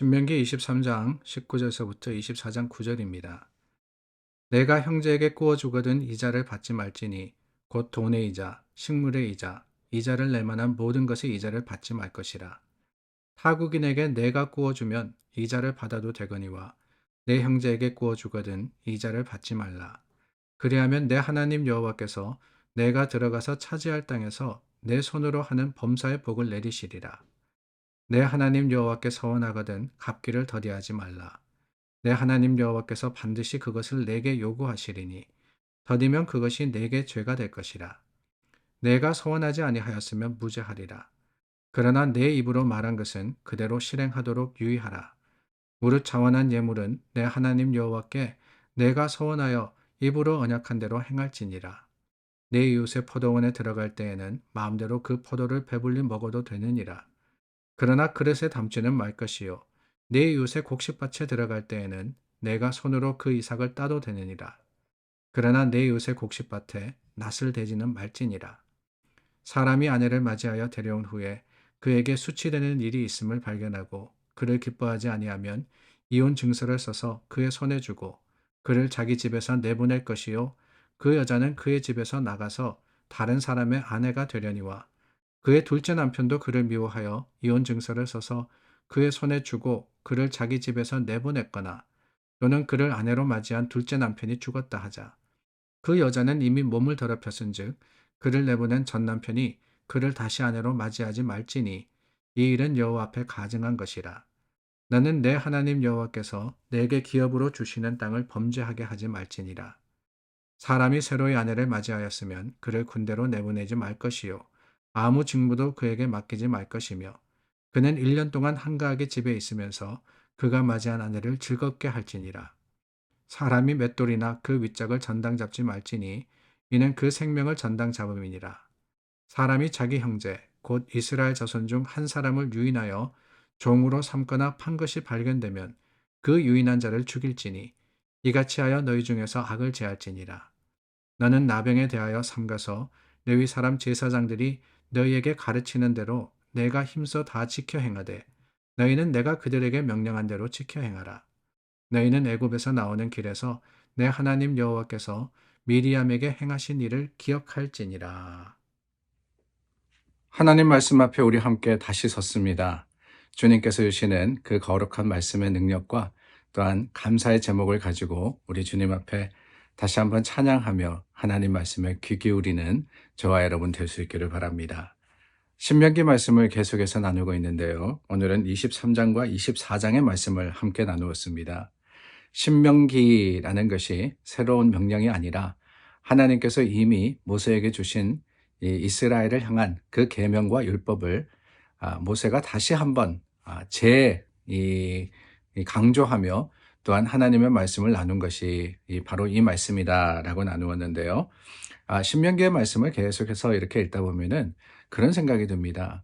신명기 23장 19절서부터 24장 9절입니다. 내가 형제에게 구워 주거든 이자를 받지 말지니 곧 돈의 이자, 식물의 이자, 이자를 낼 만한 모든 것의 이자를 받지 말 것이라. 타국인에게 내가 구워 주면 이자를 받아도 되거니와 내 형제에게 구워 주거든 이자를 받지 말라. 그리하면 내 하나님 여호와께서 내가 들어가서 차지할 땅에서 내 손으로 하는 범사의 복을 내리시리라. 내 하나님 여호와께 서원하거든 갚기를 더디하지 말라. 내 하나님 여호와께서 반드시 그것을 내게 요구하시리니 더디면 그것이 내게 죄가 될 것이라. 내가 서원하지 아니하였으면 무죄하리라. 그러나 내 입으로 말한 것은 그대로 실행하도록 유의하라. 무릇 자원한 예물은 내 하나님 여호와께 내가 서원하여 입으로 언약한 대로 행할지니라. 내 이웃의 포도원에 들어갈 때에는 마음대로 그 포도를 배불리 먹어도 되느니라. 그러나 그릇에 담지는 말 것이요. 내 이웃의 곡식밭에 들어갈 때에는 내가 손으로 그 이삭을 따도 되느니라. 그러나 내 이웃의 곡식밭에 낫을 대지는 말지니라. 사람이 아내를 맞이하여 데려온 후에 그에게 수치되는 일이 있음을 발견하고 그를 기뻐하지 아니하면 이혼 증서를 써서 그의 손에 주고 그를 자기 집에서 내보낼 것이요 그 여자는 그의 집에서 나가서 다른 사람의 아내가 되려니와 그의 둘째 남편도 그를 미워하여 이혼 증서를 써서 그의 손에 주고 그를 자기 집에서 내보냈거나 또는 그를 아내로 맞이한 둘째 남편이 죽었다 하자. 그 여자는 이미 몸을 더럽혔은즉 그를 내보낸 전 남편이 그를 다시 아내로 맞이하지 말지니 이 일은 여호와 앞에 가증한 것이라. 나는 내 하나님 여호와께서 내게 기업으로 주시는 땅을 범죄하게 하지 말지니라. 사람이 새로이 아내를 맞이하였으면 그를 군대로 내보내지 말 것이요. 아무 직무도 그에게 맡기지 말 것이며 그는 1년 동안 한가하게 집에 있으면서 그가 맞이한 아내를 즐겁게 할지니라. 사람이 맷돌이나 그 윗짝을 전당 잡지 말지니 이는 그 생명을 전당 잡음이니라. 사람이 자기 형제 곧 이스라엘 자손 중 한 사람을 유인하여 종으로 삼거나 판 것이 발견되면 그 유인한 자를 죽일지니 이같이 하여 너희 중에서 악을 제할지니라. 너는 나병에 대하여 삼가서 레위 사람 제사장들이 너희에게 가르치는 대로 내가 힘써 다 지켜 행하되 너희는 내가 그들에게 명령한 대로 지켜 행하라. 너희는 애굽에서 나오는 길에서 내 하나님 여호와께서 미리암에게 행하신 일을 기억할지니라. 하나님 말씀 앞에 우리 함께 다시 섰습니다. 주님께서 주시는 그 거룩한 말씀의 능력과 또한 감사의 제목을 가지고 우리 주님 앞에 다시 한번 찬양하며 하나님 말씀에 귀 기울이는 저와 여러분 될 수 있기를 바랍니다. 신명기 말씀을 계속해서 나누고 있는데요. 오늘은 23장과 24장의 말씀을 함께 나누었습니다. 신명기라는 것이 새로운 명령이 아니라 하나님께서 이미 모세에게 주신 이스라엘을 향한 그 계명과 율법을 아, 모세가 다시 한번 아, 재 강조하며 또한 하나님의 말씀을 나눈 것이 바로 이 말씀이다라고 나누었는데요. 아, 신명기의 말씀을 계속해서 이렇게 읽다 보면은 그런 생각이 듭니다.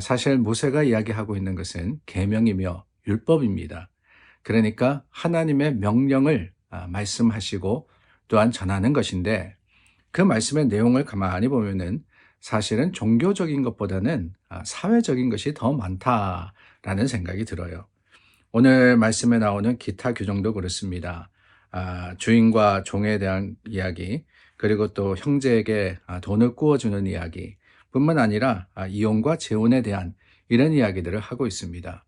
사실 모세가 이야기하고 있는 것은 계명이며 율법입니다. 그러니까 하나님의 명령을 말씀하시고 또한 전하는 것인데 그 말씀의 내용을 가만히 보면은 사실은 종교적인 것보다는 아, 사회적인 것이 더 많다라는 생각이 들어요. 오늘 말씀에 나오는 기타 규정도 그렇습니다. 아, 주인과 종에 대한 이야기, 그리고 또 형제에게 아, 돈을 구워주는 이야기, 뿐만 아니라 이혼과 재혼에 대한 이런 이야기들을 하고 있습니다.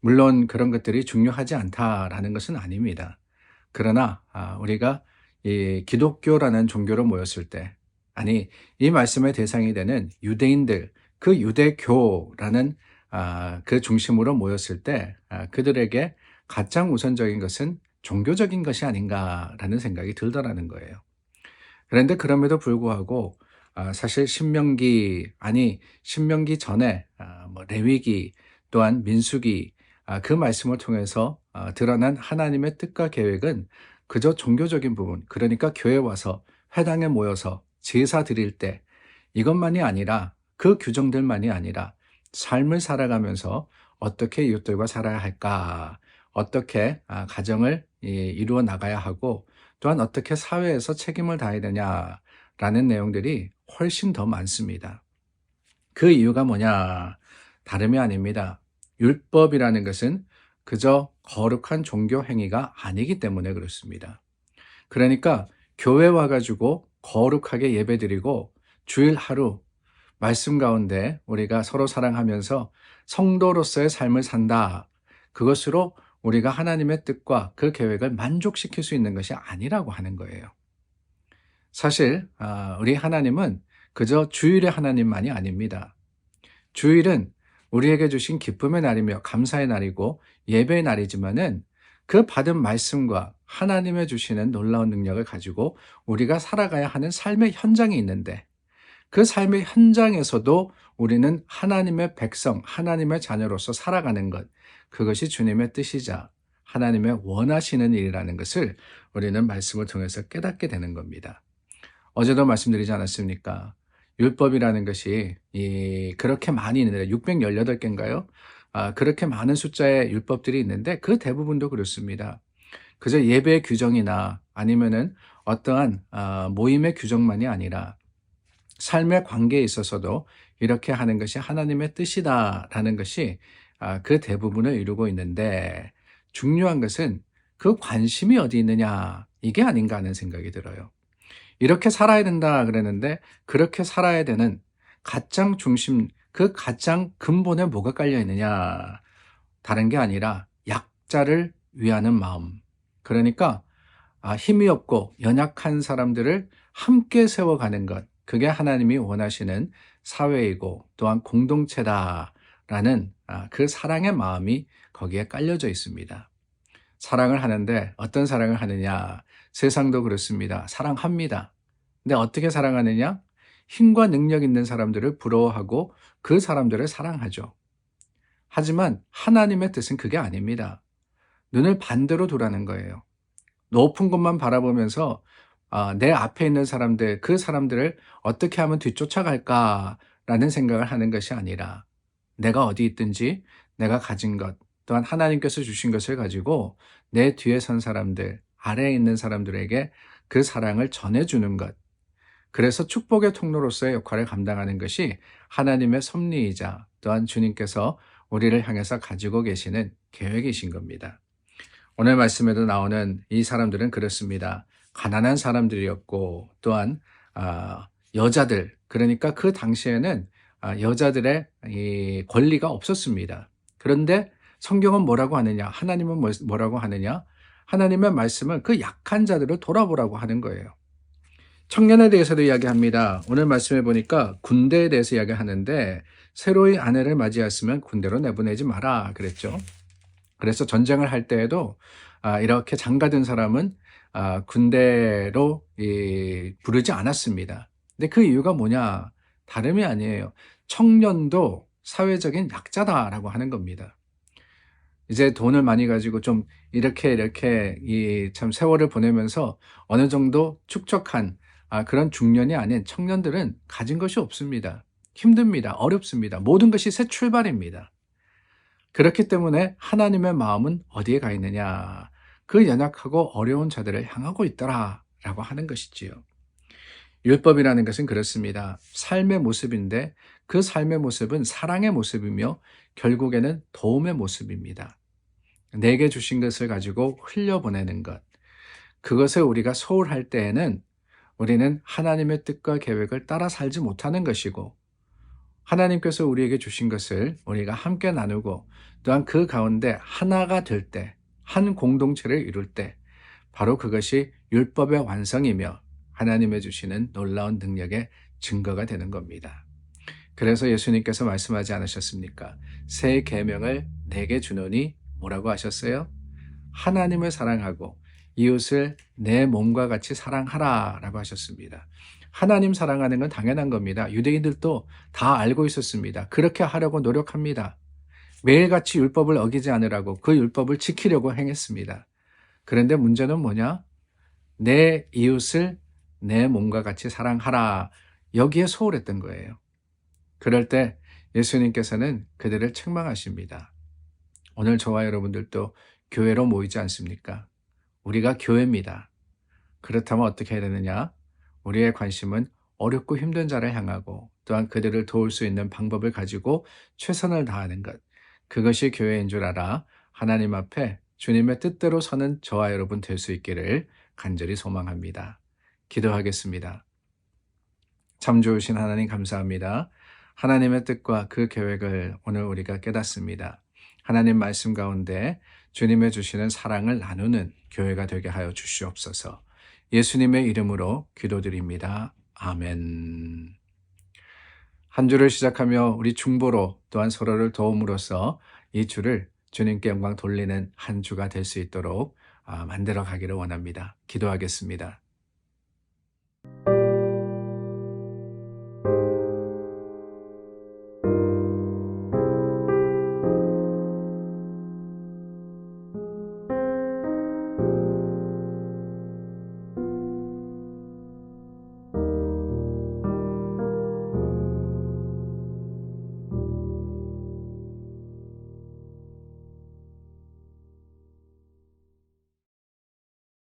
물론 그런 것들이 중요하지 않다라는 것은 아닙니다. 그러나 우리가 이 기독교라는 종교로 모였을 때, 아니, 이 말씀의 대상이 되는 유대인들, 그 유대교라는 아, 그 중심으로 모였을 때, 아, 그들에게 가장 우선적인 것은 종교적인 것이 아닌가라는 생각이 들더라는 거예요. 그런데 그럼에도 불구하고, 아, 사실 신명기, 아니, 신명기 전에, 아, 뭐, 레위기, 또한 민수기, 아, 그 말씀을 통해서 아, 드러난 하나님의 뜻과 계획은 그저 종교적인 부분, 그러니까 교회 와서 회당에 모여서 제사 드릴 때 이것만이 아니라 그 규정들만이 아니라 삶을 살아가면서 어떻게 이웃들과 살아야 할까, 어떻게 아, 가정을 이루어 나가야 하고 또한 어떻게 사회에서 책임을 다해야 되냐라는 내용들이 훨씬 더 많습니다. 그 이유가 뭐냐? 다름이 아닙니다. 율법이라는 것은 그저 거룩한 종교 행위가 아니기 때문에 그렇습니다. 그러니까 교회 와가지고 거룩하게 예배드리고 주일 하루 말씀 가운데 우리가 서로 사랑하면서 성도로서의 삶을 산다. 그것으로 우리가 하나님의 뜻과 그 계획을 만족시킬 수 있는 것이 아니라고 하는 거예요. 사실 아, 우리 하나님은 그저 주일의 하나님만이 아닙니다. 주일은 우리에게 주신 기쁨의 날이며 감사의 날이고 예배의 날이지만은 그 받은 말씀과 하나님의 주시는 놀라운 능력을 가지고 우리가 살아가야 하는 삶의 현장이 있는데 그 삶의 현장에서도 우리는 하나님의 백성, 하나님의 자녀로서 살아가는 것, 그것이 주님의 뜻이자 하나님의 원하시는 일이라는 것을 우리는 말씀을 통해서 깨닫게 되는 겁니다. 어제도 말씀드리지 않았습니까? 율법이라는 것이 이 그렇게 많이 있는데 618개인가요? 아, 그렇게 많은 숫자의 율법들이 있는데 그 대부분도 그렇습니다. 그저 예배 규정이나 아니면은 어떠한 아, 모임의 규정만이 아니라 삶의 관계에 있어서도 이렇게 하는 것이 하나님의 뜻이다라는 것이 아, 그 대부분을 이루고 있는데 중요한 것은 그 관심이 어디 있느냐 이게 아닌가 하는 생각이 들어요. 이렇게 살아야 된다 그랬는데 그렇게 살아야 되는 가장 중심 그 가장 근본에 뭐가 깔려 있느냐 다른 게 아니라 약자를 위하는 마음 그러니까 아, 힘이 없고 연약한 사람들을 함께 세워가는 것 그게 하나님이 원하시는 사회이고 또한 공동체다라는 아, 그 사랑의 마음이 거기에 깔려져 있습니다. 사랑을 하는데 어떤 사랑을 하느냐? 세상도 그렇습니다. 사랑합니다. 근데 어떻게 사랑하느냐? 힘과 능력 있는 사람들을 부러워하고 그 사람들을 사랑하죠. 하지만 하나님의 뜻은 그게 아닙니다. 눈을 반대로 두라는 거예요. 높은 곳만 바라보면서 아, 내 앞에 있는 사람들, 그 사람들을 어떻게 하면 뒤쫓아갈까라는 생각을 하는 것이 아니라 내가 어디 있든지 내가 가진 것, 또한 하나님께서 주신 것을 가지고 내 뒤에 선 사람들, 아래에 있는 사람들에게 그 사랑을 전해주는 것. 그래서 축복의 통로로서의 역할을 감당하는 것이 하나님의 섭리이자 또한 주님께서 우리를 향해서 가지고 계시는 계획이신 겁니다. 오늘 말씀에도 나오는 이 사람들은 그렇습니다. 가난한 사람들이었고 또한 아, 여자들 그러니까 그 당시에는 아, 여자들의 권리가 없었습니다. 그런데 성경은 뭐라고 하느냐? 하나님은 뭐, 뭐라고 하느냐? 하나님의 말씀은 그 약한 자들을 돌아보라고 하는 거예요. 청년에 대해서도 이야기합니다. 오늘 말씀해 보니까 군대에 대해서 이야기하는데 새로이 아내를 맞이했으면 군대로 내보내지 마라 그랬죠. 그래서 전쟁을 할 때에도 아, 이렇게 장가든 사람은 아, 군대로 부르지 않았습니다. 근데 그 이유가 뭐냐? 다름이 아니에요. 청년도 사회적인 약자다라고 하는 겁니다. 이제 돈을 많이 가지고 좀 이렇게 이렇게 이 참 세월을 보내면서 어느 정도 축적한 아, 그런 중년이 아닌 청년들은 가진 것이 없습니다. 힘듭니다. 어렵습니다. 모든 것이 새 출발입니다. 그렇기 때문에 하나님의 마음은 어디에 가 있느냐? 그 연약하고 어려운 자들을 향하고 있더라. 라고 하는 것이지요. 율법이라는 것은 그렇습니다. 삶의 모습인데 그 삶의 모습은 사랑의 모습이며 결국에는 도움의 모습입니다. 내게 주신 것을 가지고 흘려보내는 것. 그것을 우리가 소홀할 때에는 우리는 하나님의 뜻과 계획을 따라 살지 못하는 것이고 하나님께서 우리에게 주신 것을 우리가 함께 나누고 또한 그 가운데 하나가 될 때, 한 공동체를 이룰 때 바로 그것이 율법의 완성이며 하나님의 주시는 놀라운 능력의 증거가 되는 겁니다. 그래서 예수님께서 말씀하지 않으셨습니까? 새 계명을 내게 주노니 뭐라고 하셨어요? 하나님을 사랑하고 이웃을 내 몸과 같이 사랑하라 라고 하셨습니다. 하나님 사랑하는 건 당연한 겁니다. 유대인들도 다 알고 있었습니다. 그렇게 하려고 노력합니다. 매일같이 율법을 어기지 않으라고 그 율법을 지키려고 행했습니다. 그런데 문제는 뭐냐? 내 이웃을 내 몸과 같이 사랑하라. 여기에 소홀했던 거예요. 그럴 때 예수님께서는 그들을 책망하십니다. 오늘 저와 여러분들도 교회로 모이지 않습니까? 우리가 교회입니다. 그렇다면 어떻게 해야 되느냐? 우리의 관심은 어렵고 힘든 자를 향하고 또한 그들을 도울 수 있는 방법을 가지고 최선을 다하는 것. 그것이 교회인 줄 알아 하나님 앞에 주님의 뜻대로 서는 저와 여러분 될 수 있기를 간절히 소망합니다. 기도하겠습니다. 참 좋으신 하나님 감사합니다. 하나님의 뜻과 그 계획을 오늘 우리가 깨닫습니다. 하나님 말씀 가운데 주님의 주시는 사랑을 나누는 교회가 되게 하여 주시옵소서. 예수님의 이름으로 기도드립니다. 아멘. 한 주를 시작하며 우리 중보로 또한 서로를 도움으로써 이 주를 주님께 영광 돌리는 한 주가 될 수 있도록 아, 만들어 가기를 원합니다. 기도하겠습니다.